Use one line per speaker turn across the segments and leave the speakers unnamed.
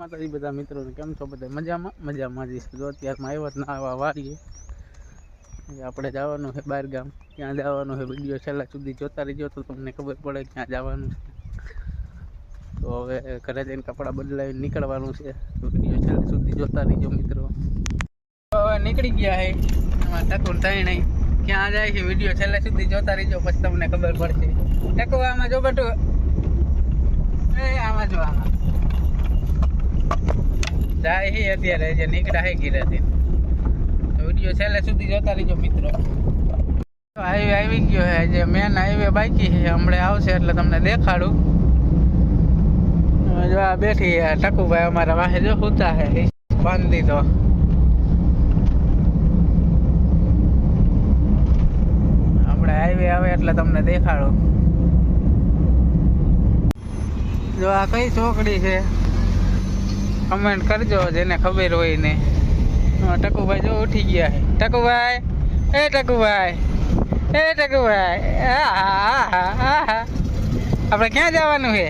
માતાજી, બધા મિત્રોને કેમ છો? બધા મજામાં? મજામાં જઈશ. જો અત્યારમાં આવ્યા ના આવા વારીએ આપણે જવાનું છે બહાર ગામ. ક્યાં જવાનું છે. વીડિયો છેલ્લા સુધી જોતા રહેજો તો તમને ખબર પડે ક્યાં જવાનું છે. તો હવે ઘરે જઈને કપડાં બદલાવીને નીકળવાનું છે. વીડિયો છેલ્લા સુધી જોતા રહીજો મિત્રો. હવે નીકળી ગયા છે. એમાં ટકુર થાય નહીં ક્યાં જાય છે વીડિયો છેલ્લા સુધી જોતા રહીજો, પછી તમને ખબર પડશે. ટકુ આમાં જો બટુ એ, આમાં જો, આમાં. જાય છે અત્યારે જે નીકળ્યા છે ઘીરેથી. તો વીડિયો છેલ્લે સુધી જોતા રહીજો મિત્રો. હાઈવે આવી ગયો છે જે મેન હાઈવે બાકી છે હમણાં આવશે એટલે તમને દેખાડું. જો આ બેઠી છે ટકુભાઈ અમારા વાહે જો સૂતા છે બાંધી તો આપણે હાઈવે આવે એટલે તમને દેખાડું. જો આ કઈ ચોકડી છે કમેન્ટ કરજો, જેને ખબર હોય ને ટકુભાઈ જો ઉઠી ગયા છે. ટકુભાઈ એ ટકુભાઈ એ ટકુભાઈ. આપણે ક્યાં જવાનું છે?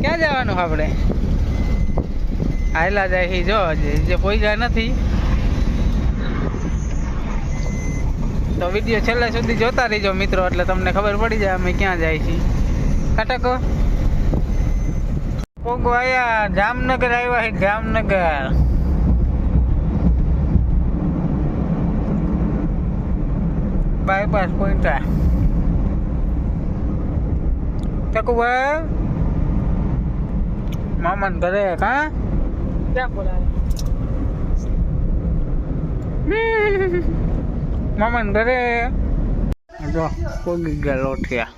ક્યાં જવાનું આપણે? આયલા જાય છે, જો જે પહોંચ્યા નથી. તો વીડિયો છેલ્લે સુધી જોતા રહીજો મિત્રો, એટલે તમને ખબર પડી જાય અમે ક્યાં જાય છીએ. કટકો પોગો આયા જામનગર આવ્યા છે જામનગર બાયપાસ પોઈન્ટા ટકુભાઈ મામન ઘરે કા
ક્યાં બોલાવે
મામન ઘરે જો પોગી ગયા લોઠિયા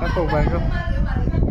ટકુભાઈ જો Thank you.